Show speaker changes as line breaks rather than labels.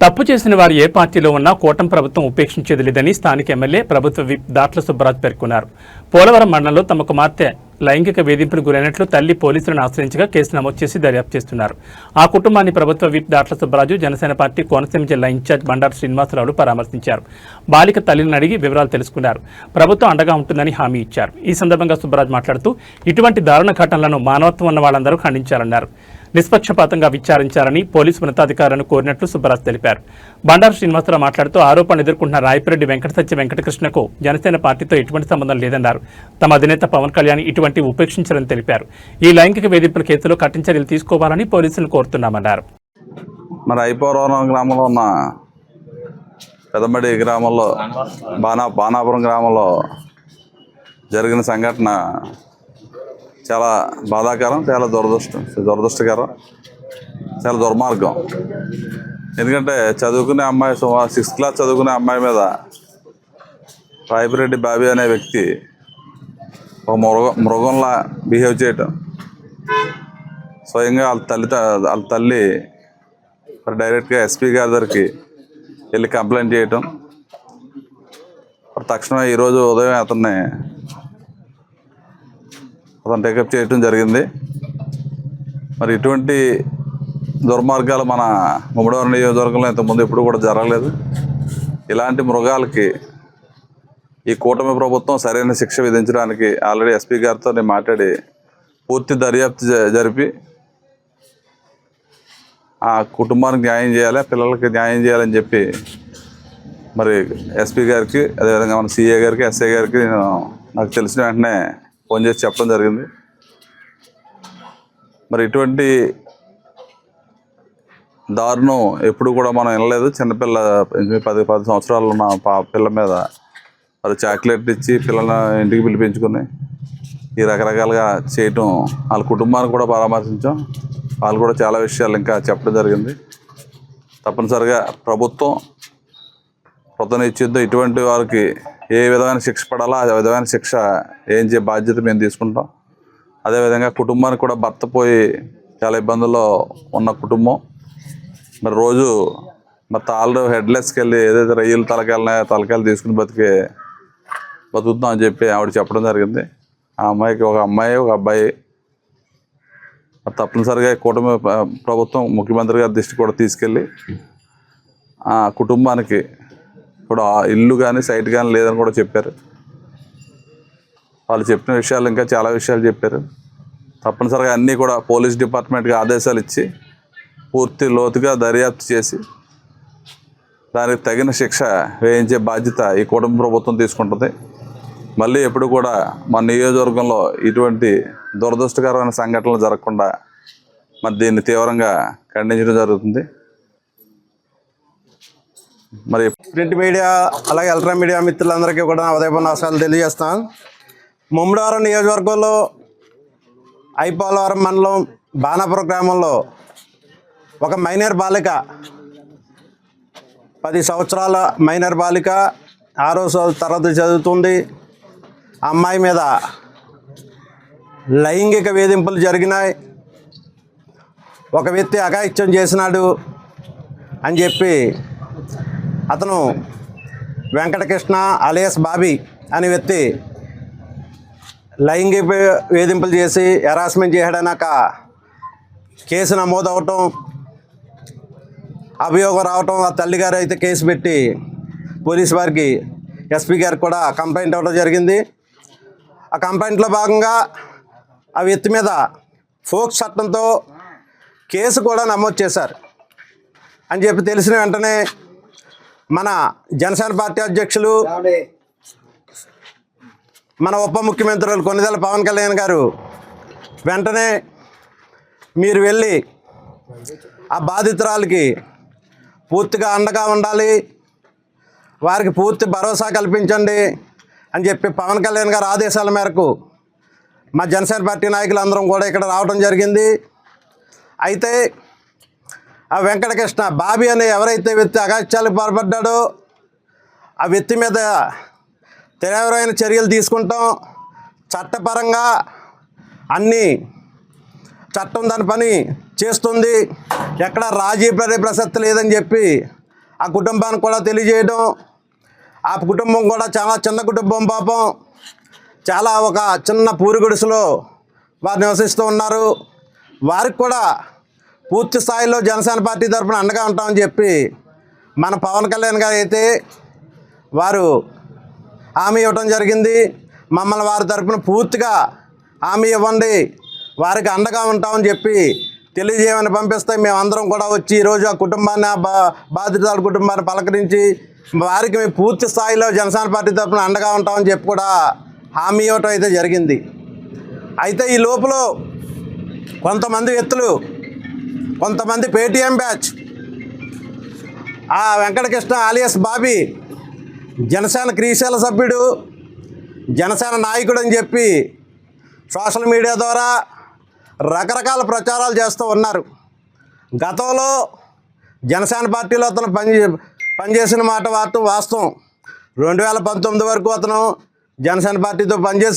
తప్పు చేసిన వారు ఏ పార్టీలో ఉన్నా కూటమి ప్రభుత్వం ఉపేక్షించేది లేదని స్థానిక ఎమ్మెల్యే ప్రభుత్వ విప్ దాట్ల సుబ్బరాజు పేర్కొన్నారు. పోలవరం మండలంలో తమ కుమార్తె లైంగిక వేధింపులు గురైనట్లు తల్లి పోలీసులను ఆశ్రయించగా కేసు నమోదు చేసి దర్యాప్తు చేస్తున్నారు. ఆ కుటుంబాన్ని ప్రభుత్వ విప్ దాట్ల సుబ్బరాజు జనసేన పార్టీ కోనసీమ జిల్లా ఇన్ఛార్జ్ బండారు శ్రీనివాసరావు పరామర్శించారు. బాలిక తల్లిని అడిగి వివరాలు తెలుసుకున్నారు. ప్రభుత్వం అండగా ఉంటుందని హామీ ఇచ్చారు. ఈ సందర్భంగా సుబ్బరాజు మాట్లాడుతూ ఇటువంటి దారుణ ఘటనలను మానవత్వం ఉన్న వాళ్ళందరూ ఖండించాలన్నారు. నిష్పక్షపాతంగా విచారించాలని పోలీసు ఉన్నతాధికారులను కోరినట్లు సుబ్బరాజ్ తెలిపారు. బండారు శ్రీనివాసరావు మాట్లాడుతూ ఆరోపణలు ఎదుర్కొంటున్న రాయపిరెడ్డి వెంకట సత్య వెంకటకృష్ణకు జనసేన పార్టీతో ఎటువంటి సంబంధం లేదన్నారు. తమ అధినేత పవన్ కళ్యాణ్ ఇటువంటి ఉపేక్షించారని తెలిపారు. ఈ లైంగిక వేధింపుల కేసులో కఠిన చర్యలు తీసుకోవాలని పోలీసులను కోరుతున్నామన్నారు.
మరి ఐపోవరం గ్రామంలో ఉన్న పెదమడి గ్రామంలో బాణా బాణాపురం గ్రామంలో జరిగిన సంఘటన చాలా బాధాకరం చాలా దురదృష్టం దురదృష్టకరం చాలా దుర్మార్గం. ఎందుకంటే చదువుకునే అమ్మాయి సుమారు సిక్స్త్ క్లాస్ చదువుకునే అమ్మాయి మీద రాయపిరెడ్డి బాబీ అనే వ్యక్తి ఒక మృగ మృగంలా బిహేవ్ చేయటం. స్వయంగా వాళ్ళ తల్లి వాళ్ళ తల్లి మరి డైరెక్ట్గా ఎస్పీ గారి దగ్గరికి వెళ్ళి కంప్లైంట్ చేయటం. తక్షణమే ఈరోజు ఉదయం అతన్ని అతను టేకప్ చేయటం జరిగింది. మరి ఇటువంటి దుర్మార్గాలు మన ముమ్మడవరం నియోజకవర్గంలో ఇంతకుముందు ఎప్పుడు కూడా జరగలేదు. ఇలాంటి మృగాలకి ఈ కూటమి ప్రభుత్వం సరైన శిక్ష విధించడానికి ఆల్రెడీ ఎస్పీ గారితో నేను మాట్లాడి పూర్తి దర్యాప్తు జ- జరిపి ఆ కుటుంబానికి న్యాయం చేయాలి పిల్లలకి న్యాయం చేయాలని చెప్పి మరి ఎస్పీ గారికి అదేవిధంగా మన సీఏ గారికి ఎస్ఐ గారికి నేను నాకు తెలిసిన వెంటనే ఫోన్ చేసి చెప్పడం జరిగింది. మరి ఇటువంటి దారుణం ఎప్పుడు కూడా మనం వినలేదు. చిన్నపిల్ల పది పది సంవత్సరాలు ఉన్న పా పిల్ల మీద మరి చాక్లెట్ ఇచ్చి పిల్లల్ని ఇంటికి పిలిపించుకుని ఈ రకరకాలుగా చేయటం వాళ్ళ కుటుంబాన్ని కూడా పరామర్శించాం. వాళ్ళు కూడా చాలా విషయాలు ఇంకా చెప్పడం జరిగింది. తప్పనిసరిగా ప్రభుత్వం కృతనిశ్చిద్దో ఇటువంటి వారికి ఏ విధమైన శిక్ష పడాలో ఆ విధమైన శిక్ష ఏం చే బాధ్యత మేము తీసుకుంటాం. అదేవిధంగా కుటుంబానికి కూడా భర్త పోయి చాలా ఇబ్బందుల్లో ఉన్న కుటుంబం. మరి రోజు మరి తాళ్ళు హెడ్లెస్కి వెళ్ళి ఏదైతే రొయ్యలు తలకాయలున్నాయో తలకాయలు తీసుకుని బతికే బతుకుతాం అని చెప్పి ఆవిడ చెప్పడం జరిగింది. ఆ అమ్మాయికి ఒక అమ్మాయి ఒక అబ్బాయి. తప్పనిసరిగా కూటమి ప్రభుత్వం ముఖ్యమంత్రి గారి దృష్టి కూడా తీసుకెళ్ళి ఆ కుటుంబానికి ఇప్పుడు ఆ ఇల్లు కానీ సైట్ కానీ లేదని కూడా చెప్పారు. వాళ్ళు చెప్పిన విషయాలు ఇంకా చాలా విషయాలు చెప్పారు. తప్పనిసరిగా అన్నీ కూడా పోలీస్ డిపార్ట్మెంట్కి ఆదేశాలు ఇచ్చి పూర్తి లోతుగా దర్యాప్తు చేసి దానికి తగిన శిక్ష వేయించే బాధ్యత ఈ కుటుంబ ప్రభుత్వం తీసుకుంటుంది. మళ్ళీ ఎప్పుడు కూడా మన నియోజకవర్గంలో ఇటువంటి దురదృష్టకరమైన సంఘటనలు జరగకుండా మరి దీన్ని తీవ్రంగా ఖండించడం జరుగుతుంది. మరి
ప్రింట్ మీడియా అలాగే ఎలక్ట్రానిక్ మీడియా మిత్రులందరికీ కూడా ఉదయపు నమస్కారాలు తెలియజేస్తాను ముమ్మడివారం నియోజకవర్గంలో ఐపోలవరం మండలం బాణాపుర గ్రామంలో ఒక మైనర్ బాలిక పది సంవత్సరాల మైనర్ బాలిక ఆరో తరగతి చదువుతుంది. అమ్మాయి మీద లైంగిక వేధింపులు జరిగినాయి. ఒక వ్యక్తి అఘాయిత్యం చేసినాడు అని చెప్పి అతను వెంకటకృష్ణ అలియస్ బాబీ అనే వ్యక్తి లైంగిక వేధింపులు చేసి హెరాస్మెంట్ చేయడానక కేసు నమోదు అవటం అభియోగం రావటం ఆ తల్లిగారు అయితే కేసు పెట్టి పోలీస్ వారికి ఎస్పీ గారికి కూడా కంప్లైంట్ ఇవ్వడం జరిగింది. ఆ కంప్లైంట్లో భాగంగా ఆ వ్యక్తి మీద ఫోక్ చట్టంతో కేసు కూడా నమోదు చేశారు. అని చెప్పి తెలిసిన వెంటనే మన జనసేన పార్టీ అధ్యక్షులు మన ఉప ముఖ్యమంత్రులు కొన్నిదల పవన్ కళ్యాణ్ గారు వెంటనే మీరు వెళ్ళి ఆ బాధితురాలకి పూర్తిగా అండగా ఉండాలి వారికి పూర్తి భరోసా కల్పించండి అని చెప్పి పవన్ కళ్యాణ్ గారి ఆదేశాల మేరకు మా జనసేన పార్టీ నాయకులందరం కూడా ఇక్కడ రావడం జరిగింది. అయితే ఆ వెంకటకృష్ణ బాబీ అనే ఎవరైతే వ్యక్తి అగాత్యాలకు పాల్పడ్డాడో ఆ వ్యక్తి మీద తీవ్రమైన చర్యలు తీసుకుంటాం. చట్టపరంగా అన్నీ చట్టం దాని పని చేస్తుంది. ఎక్కడ రాజీ పడే ప్రసక్తి లేదని చెప్పి ఆ కుటుంబానికి కూడా తెలియజేయడం. ఆ కుటుంబం కూడా చాలా చిన్న కుటుంబం పాపం. చాలా ఒక చిన్న పూరి గుడిసెలో వారు నివసిస్తూ ఉన్నారు. వారికి కూడా పూర్తి స్థాయిలో జనసేన పార్టీ తరఫున అండగా ఉంటామని చెప్పి మన పవన్ కళ్యాణ్ గారు అయితే వారు హామీ ఇవ్వడం జరిగింది. మమ్మల్ని వారి తరఫున పూర్తిగా హామీ ఇవ్వండి. వారికి అండగా ఉంటామని చెప్పి తెలియజేయమని పంపిస్తే మేమందరం కూడా వచ్చి ఈరోజు ఆ కుటుంబాన్ని బా బాధితుల కుటుంబాన్ని పలకరించి వారికి మేము పూర్తి స్థాయిలో జనసేన పార్టీ తరపున అండగా ఉంటామని చెప్పి కూడా హామీ ఇవ్వటం అయితే జరిగింది. అయితే ఈ లోపల కొంతమంది వ్యక్తులు కొంతమంది పేటీఎం బ్యాచ్. ఆ వెంకటకృష్ణ ఆలియస్ బాబీ జనసేన క్రీశాల సభ్యుడు జనసేన నాయకుడు అని చెప్పి సోషల్ మీడియా ద్వారా రకరకాల ప్రచారాలు చేస్తూ ఉన్నారు. గతంలో జనసేన పార్టీలో అతను పని పనిచేసిన మాట వాస్తవం. వాస్తవం రెండు వేల పంతొమ్మిది వరకు అతను జనసేన పార్టీతో పనిచేసి